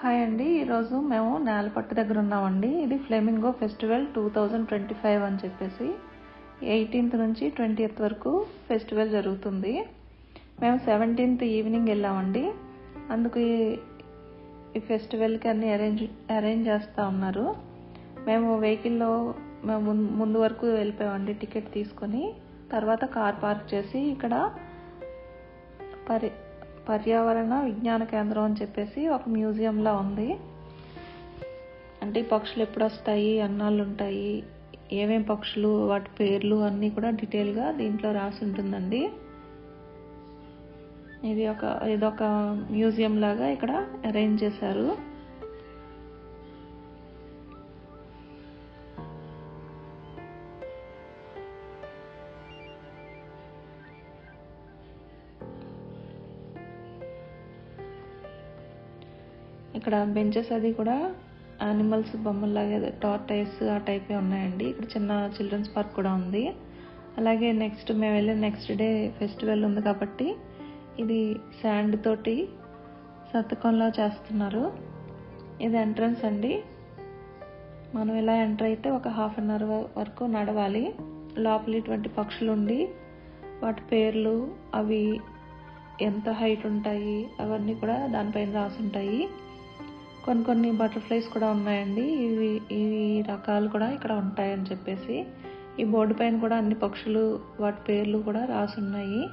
Hi అండి. ఈరోజు మేము నేలపట్టు దగ్గర ఉన్నామండి. ఇది flamingo festival two thousand twenty five అని చెప్పేసి ఎయిటీన్త్ నుంచి ట్వంటీయత్ వరకు ఫెస్టివల్ జరుగుతుంది. మేము సెవెంటీన్త్ ఈవినింగ్ వెళ్ళామండి. అందుకు ఈ ఫెస్టివల్కి అన్ని అరేంజ్ అరేంజ్ చేస్తూ ఉన్నారు. మేము వెహికల్లో మేము ముందు ముందు వరకు వెళ్ళిపోయామండి. టికెట్ తీసుకొని తర్వాత కార్ పార్క్ చేసి ఇక్కడ పరి పర్యావరణ విజ్ఞాన కేంద్రం అని చెప్పేసి ఒక మ్యూజియంలా ఉంది. అంటే పక్షులు ఎప్పుడు వస్తాయి అన్నాళ్ళు ఉంటాయి ఏమేం పక్షులు వాటి పేర్లు అన్నీ కూడా డీటెయిల్గా దీంట్లో రాసి ఉంటుందండి. ఇది ఒక ఇదొక మ్యూజియం లాగా ఇక్కడ అరేంజ్ చేశారు. ఇక్కడ బెంచెస్ అది కూడా యానిమల్స్ బొమ్మల్లాగా టార్టైస్ ఆ టైపే ఉన్నాయండి. ఇక్కడ చిన్న చిల్డ్రన్స్ పార్క్ కూడా ఉంది. అలాగే నెక్స్ట్ మేము వెళ్ళిన నెక్స్ట్ డే ఫెస్టివల్ ఉంది కాబట్టి ఇది శాండ్ తోటి సతకంలా చేస్తున్నారు. ఇది ఎంట్రన్స్ అండి. మనం ఇలా ఎంటర్ అయితే ఒక హాఫ్ అన్ అవర్ వరకు నడవాలి. లోపల ఇటువంటి పక్షులు ఉండి వాటి పేర్లు అవి ఎంత హైట్ ఉంటాయి అవన్నీ కూడా దానిపైన రాసి ఉంటాయి కొన్ని కొన్ని బటర్ఫ్లైస్ కూడా ఉన్నాయండి. ఇవి ఇవి రకాలు కూడా ఇక్కడ ఉంటాయని చెప్పేసి. ఈ బోర్డు పైన కూడా అన్ని పక్షులు వాటి పేర్లు కూడా రాసి ఉన్నాయి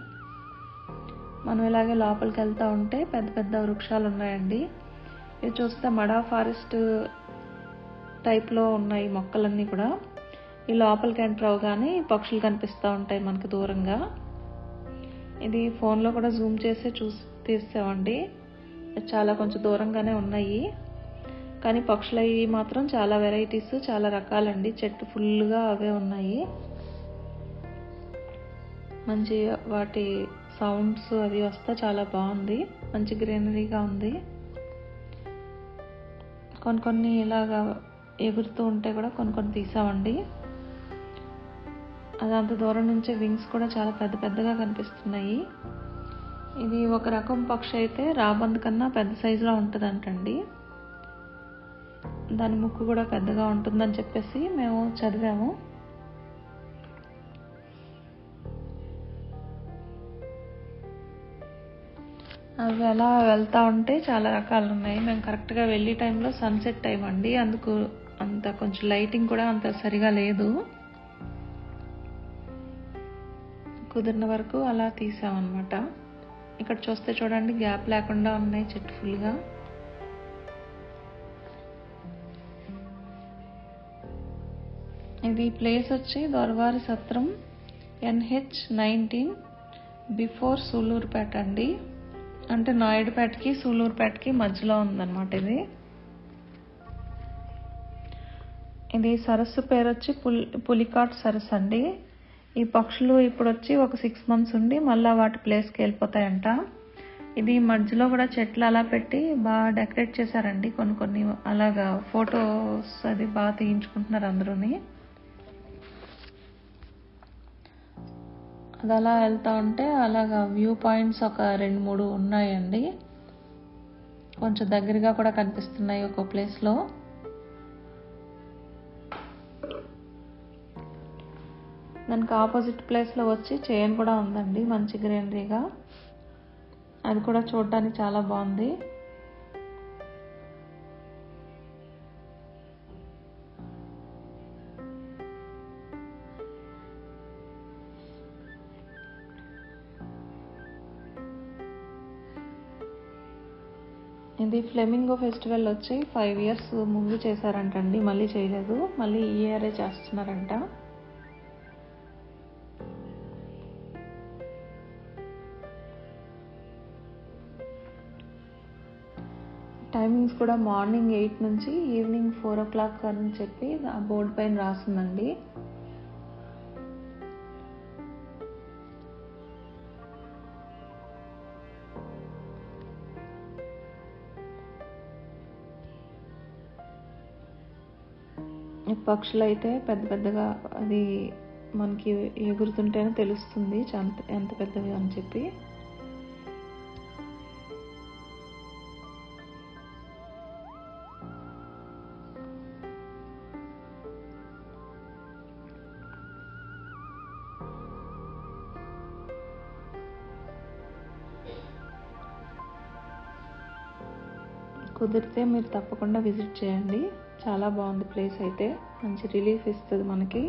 మనం ఇలాగే లోపలికి వెళ్తూ ఉంటే పెద్ద పెద్ద వృక్షాలు ఉన్నాయండి. ఇది చూస్తే మడా ఫారెస్ట్ టైప్లో ఉన్నాయి మొక్కలన్నీ కూడా. ఈ లోపలికి ఎంటర్ అవగానే పక్షులు కనిపిస్తూ ఉంటాయి మనకు దూరంగా. ఇది ఫోన్లో కూడా జూమ్ చేసి చూసి తీసామండి చాలా కొంచెం దూరంగానే ఉన్నాయి. కానీ పక్షులు అవి మాత్రం చాలా వెరైటీస్ చాలా రకాలండి. చెట్టు ఫుల్గా అవే ఉన్నాయి. మంచి వాటి సౌండ్స్ అవి వస్తే చాలా బాగుంది. మంచి గ్రీనరీగా ఉంది. కొన్ని కొన్ని ఇలాగా ఎగురుతూ ఉంటే కూడా కొన్ని కొన్ని తీసామండి. అది అంత దూరం నుంచే వింగ్స్ కూడా చాలా పెద్ద పెద్దగా కనిపిస్తున్నాయి. ఇది ఒక రకం పక్షి అయితే రాబంద్ కన్నా పెద్ద సైజులో ఉంటుందంటండి. దాని ముక్కు కూడా పెద్దగా ఉంటుందని చెప్పేసి మేము చదివాము. అవి అలా వెళ్తూ ఉంటే చాలా రకాలు ఉన్నాయి. మేము కరెక్ట్గా వెళ్ళే టైంలో సన్సెట్ టైం అండి. అందుకు అంత కొంచెం లైటింగ్ కూడా అంత సరిగా లేదు. కుదిరిన వరకు అలా తీసామన్నమాట. ఇక్కడ చూస్తే చూడండి గ్యాప్ లేకుండా ఉన్నాయి చెట్టు ఫుల్గా ఇది ప్లేస్ వచ్చి దొరవారి సత్రం ఎన్హెచ్ నైన్టీన్ బిఫోర్ సూలూరుపేట అండి. అంటే నాయుడుపేటకి సూలూరుపేటకి మధ్యలో ఉందన్నమాట ఇది. ఇది సరస్సు పేరు వచ్చి పులి పులికాట్ సరస్సు అండి. ఈ పక్షులు ఇప్పుడు వచ్చి ఒక సిక్స్ మంత్స్ ఉండి మళ్ళీ వాటి ప్లేస్కి వెళ్ళిపోతాయంట. ఇది మధ్యలో కూడా చెట్లు అలా పెట్టి బాగా డెకరేట్ చేశారండి. కొన్ని కొన్ని అలాగా ఫొటోస్ అది బాగా తీయించుకుంటున్నారు అందరూని. అది అలా వెళ్తూ ఉంటే అలాగా వ్యూ పాయింట్స్ ఒక రెండు మూడు ఉన్నాయండి. కొంచెం దగ్గరగా కూడా కనిపిస్తున్నాయి ఒక ప్లేస్లో దానికి ఆపోజిట్ ప్లేస్లో వచ్చి చైన్ కూడా ఉందండి మంచి గ్రీనరీగా అది కూడా చూడడానికి చాలా బాగుంది. ఇది ఫ్లెమింగో ఫెస్టివల్ వచ్చి ఫైవ్ ఇయర్స్ ముందు చేశారంటండి మళ్ళీ చేయలేదు. మళ్ళీ ఈ ఇయరే చేస్తున్నారంట. టైమింగ్స్ కూడా మార్నింగ్ ఎయిట్ నుంచి ఈవినింగ్ ఫోర్ ఓ క్లాక్ అని చెప్పి ఆ బోర్డు పైన రాసిందండి. పక్షులు అయితే పెద్ద పెద్దగా అది మనకి ఎగురుతుంటేనే తెలుస్తుంది ఎంత పెద్దవి అని చెప్పి. కుదిరితే మీరు తప్పకుండా విజిట్ చేయండి. చాలా బాగుంది ప్లేస్ అయితే. మంచి రిలీఫ్ ఇస్తుంది మనకి.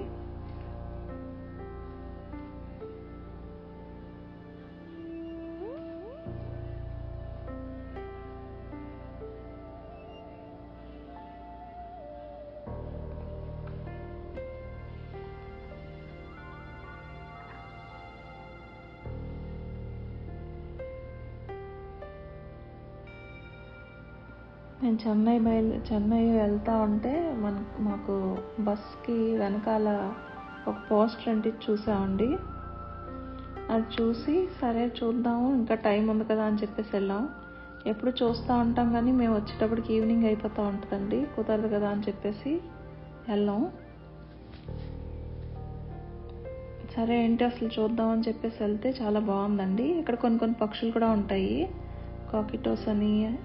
నేను చెన్నై బయలు చెన్నై వెళ్తా ఉంటే మన మాకు బస్కి వెనకాల ఒక పోస్టర్ అంటే చూసామండి. అది చూసి సరే చూద్దాము ఇంకా టైం ఉంది కదా అని చెప్పేసి వెళ్ళాం. ఎప్పుడు చూస్తూ ఉంటాం కానీ మేము వచ్చేటప్పటికి ఈవినింగ్ అయిపోతూ ఉంటుందండి కుదరదు కదా అని చెప్పేసి వెళ్ళాం. సరే ఏంటి అసలు చూద్దాం అని చెప్పేసి వెళ్తే చాలా బాగుందండి. ఇక్కడ కొన్ని కొన్ని పక్షులు కూడా ఉంటాయి కాకిటోస్ అని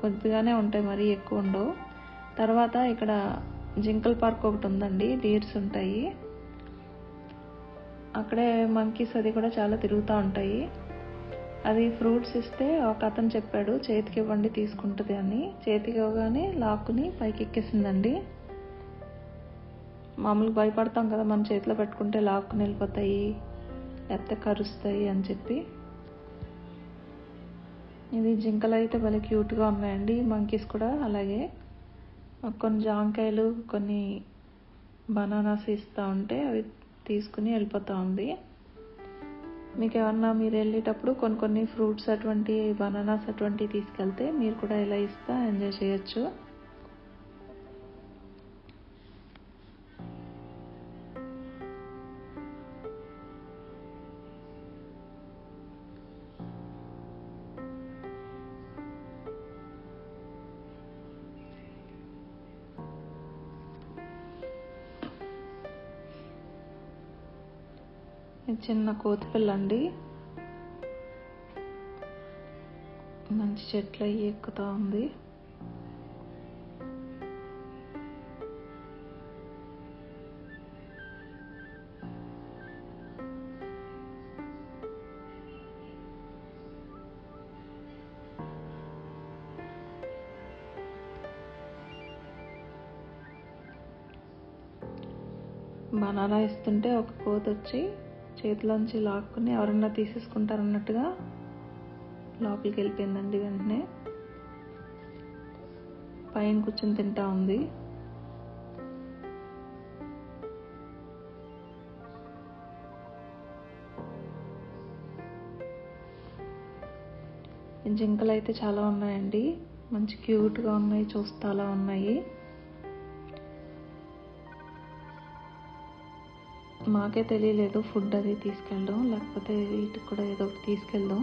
కొద్దిగానే ఉంటాయి మరీ ఎక్కువ ఉండవు. తర్వాత ఇక్కడ జింకల్ పార్క్ ఒకటి ఉందండి డీర్స్ ఉంటాయి. అక్కడే మంకీస్ అది కూడా చాలా తిరుగుతూ ఉంటాయి. అది ఫ్రూట్స్ ఇస్తే ఒక అతను చెప్పాడు చేతికి ఇవ్వండి తీసుకుంటుంది అని. చేతికి ఇవ్వగానే లాక్కుని పైకి ఎక్కేసిందండి. మామూలుగా భయపడతాం కదా మన చేతిలో పెట్టుకుంటే లాక్కుని వెళ్ళిపోతాయి లేకపోతే కరుస్తాయి అని చెప్పి. ఇది జింకలు అయితే భలే క్యూట్గా ఉన్నాయండి. మంకీస్ కూడా అలాగే. కొన్ని జాంకాయలు కొన్ని బనానాస్ ఇస్తూ ఉంటే అవి తీసుకుని వెళ్ళిపోతూ ఉంది. మీకు ఏమన్నా మీరు వెళ్ళేటప్పుడు కొన్ని కొన్ని ఫ్రూట్స్ అటువంటి బనానాస్ అటువంటివి తీసుకెళ్తే మీరు కూడా ఇలా ఇస్తా ఎంజాయ్ చేయొచ్చు. చిన్న కోతిపిల్ల అండి మంచి చెట్లు అయ్యి ఎక్కుతా ఉంది. బనానా ఇస్తుంటే ఒక కోతి వచ్చి చేతిలోంచి లాక్కుని ఎవరన్నా తీసేసుకుంటారన్నట్టుగా లోపలికి వెళ్ళిపోయిందండి వెంటనే. పైన కూర్చొని తింటా ఉంది. జింకలు అయితే చాలా ఉన్నాయండి. మంచి క్యూట్గా ఉన్నాయి చూస్తా అలా ఉన్నాయి. మాకే తెలియలేదు ఫుడ్ అది తీసుకెళ్ళడం లేకపోతే వీటికి కూడా ఏదో ఒకటి తీసుకెళ్దాం.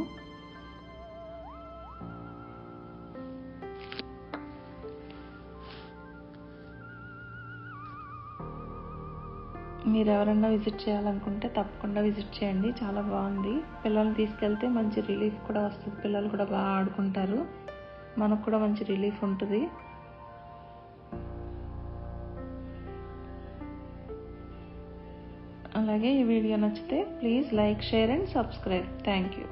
మీరు ఎవరైనా విజిట్ చేయాలనుకుంటే తప్పకుండా విజిట్ చేయండి చాలా బాగుంది. పిల్లల్ని తీసుకెళ్తే మంచి రిలీఫ్ కూడా వస్తుంది పిల్లలు కూడా బాగా ఆడుకుంటారు. మనకు కూడా మంచి రిలీఫ్ ఉంటుంది. అలాగే ఈ వీడియో నచ్చితే please like share and subscribe. Thank you.